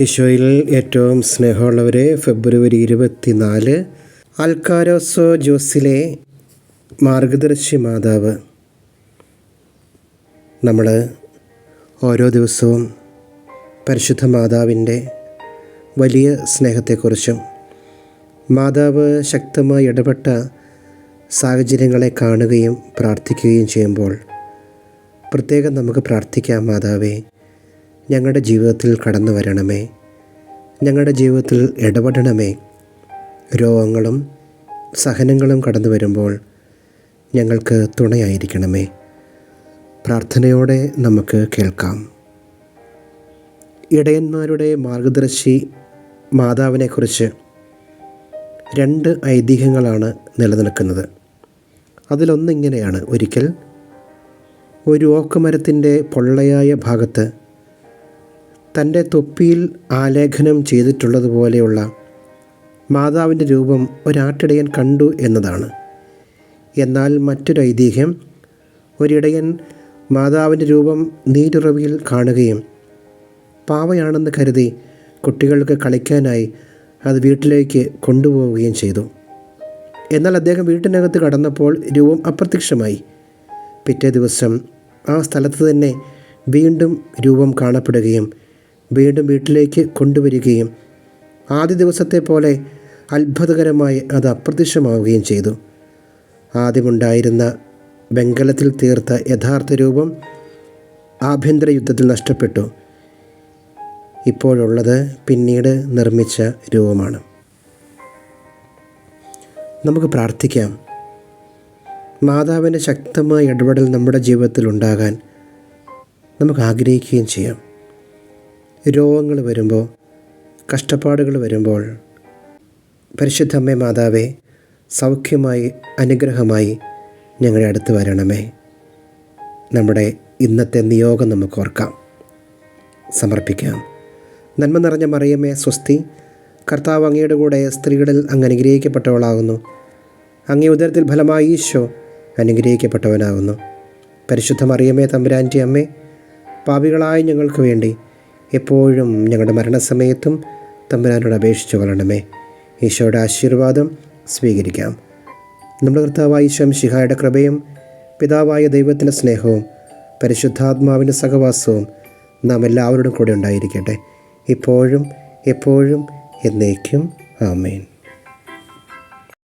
ഈശോയിൽ ഏറ്റവും സ്നേഹമുള്ളവരെ ഫെബ്രുവരി ഇരുപത്തിനാല് അൽക്കാരോസോ ജോസിലെ മാർഗദർശി മാതാവ്. നമ്മൾ ഓരോ ദിവസവും പരിശുദ്ധ മാതാവിന്റെ വലിയ സ്നേഹത്തെക്കുറിച്ചും മാതാവ് ശക്തമായി ഇടപെട്ട സാഹചര്യങ്ങളെ കാണുകയും പ്രാർത്ഥിക്കുകയും ചെയ്യുമ്പോൾ പ്രത്യേകം നമുക്ക് പ്രാർത്ഥിക്കാം മാതാവേ. ഞങ്ങളുടെ ജീവിതത്തിൽ കടന്നു വരണമേ. ഞങ്ങളുടെ ജീവിതത്തിൽ ഇടപെടണമേ. രോഗങ്ങളും സഹനങ്ങളും കടന്നു വരുമ്പോൾ ഞങ്ങൾക്ക് തുണയായിരിക്കണമേ. പ്രാർത്ഥനയോടെ നമുക്ക് കേൾക്കാം. ഇടയന്മാരുടെ മാർഗദർശി മാതാവിനെക്കുറിച്ച് രണ്ട് ഐതിഹ്യങ്ങളാണ് നിലനിൽക്കുന്നത്. അതിലൊന്നിങ്ങനെയാണ്. ഒരിക്കൽ ഒരു ഓക്കുമരത്തിന്റെ പൊള്ളയായ ഭാഗത്ത് തന്റെ തൊപ്പിയിൽ ആലേഖനം ചെയ്തിട്ടുള്ളതുപോലെയുള്ള മാതാവിന്റെ രൂപം ഒരാട്ടിടയൻ കണ്ടു എന്നതാണ്. എന്നാൽ മറ്റൊരു ഐതിഹ്യം ഒരിടയൻ മാതാവിന്റെ രൂപം നീരുറവിയിൽ കാണുകയും പാവയാണെന്ന് കരുതി കുട്ടികൾക്ക് കളിക്കാനായി അത് വീട്ടിലേക്ക് കൊണ്ടുപോവുകയും ചെയ്തു. എന്നാൽ അദ്ദേഹം വീട്ടിനകത്ത് കടന്നപ്പോൾ രൂപം അപ്രത്യക്ഷമായി. പിറ്റേ ദിവസം ആ സ്ഥലത്ത് തന്നെ വീണ്ടും രൂപം കാണപ്പെടുകയും വീണ്ടും വീട്ടിലേക്ക് കൊണ്ടുവരികയും ആദ്യ ദിവസത്തെ പോലെ അത്ഭുതകരമായി അത് അപ്രത്യക്ഷമാവുകയും ചെയ്തു. ആദ്യമുണ്ടായിരുന്ന വെങ്കലത്തിൽ തീർത്ത യഥാർത്ഥ രൂപം ആഭ്യന്തര യുദ്ധത്തിൽ നഷ്ടപ്പെട്ടു. ഇപ്പോഴുള്ളത് പിന്നീട് നിർമ്മിച്ച രൂപമാണ്. നമുക്ക് പ്രാർത്ഥിക്കാം. മാതാവിന്റെ ശക്തമായ ഇടപെടൽ നമ്മുടെ ജീവിതത്തിൽ ഉണ്ടാകാൻ നമുക്ക് ആഗ്രഹിക്കുകയും ചെയ്യാം. രോഗങ്ങൾ വരുമ്പോൾ കഷ്ടപ്പാടുകൾ വരുമ്പോൾ പരിശുദ്ധമ്മേ മാതാവേ സൗഖ്യമായി അനുഗ്രഹമായി ഞങ്ങളുടെ അടുത്ത് വരണമേ. നമ്മുടെ ഇന്നത്തെ നിയോഗം നമുക്ക് ഓർക്കാം. സമർപ്പിക്കാം. നന്മ നിറഞ്ഞ മറിയമ്മേ സ്വസ്തി കർത്താവ് അങ്ങയുടെ കൂടെ സ്ത്രീകളിൽ അങ്ങ് അനുഗ്രഹിക്കപ്പെട്ടവളാകുന്നു. അങ്ങേ ഉദരത്തിൽ ഫലമായി ഈശോ അനുഗ്രഹിക്കപ്പെട്ടവനാകുന്നു. പരിശുദ്ധ മറിയമ്മേ തമ്പുരാന്റെ അമ്മേ പാപികളായ ഞങ്ങൾക്ക് വേണ്ടി എപ്പോഴും ഞങ്ങളുടെ മരണസമയത്തും തമ്പുരാനോട് അപേക്ഷിച്ചു കൊള്ളണമേ. ഈശോയുടെ ആശീർവാദം സ്വീകരിക്കാം. നമ്മുടെ കർത്താവായ ഈശോം ശിഹായുടെ കൃപയും പിതാവായ ദൈവത്തിന്റെ സ്നേഹവും പരിശുദ്ധാത്മാവിന്റെ സഹവാസവും നാം എല്ലാവരോടും കൂടെ ഉണ്ടായിരിക്കട്ടെ. ഇപ്പോഴും എപ്പോഴും എന്നേക്കും. ആമേൻ.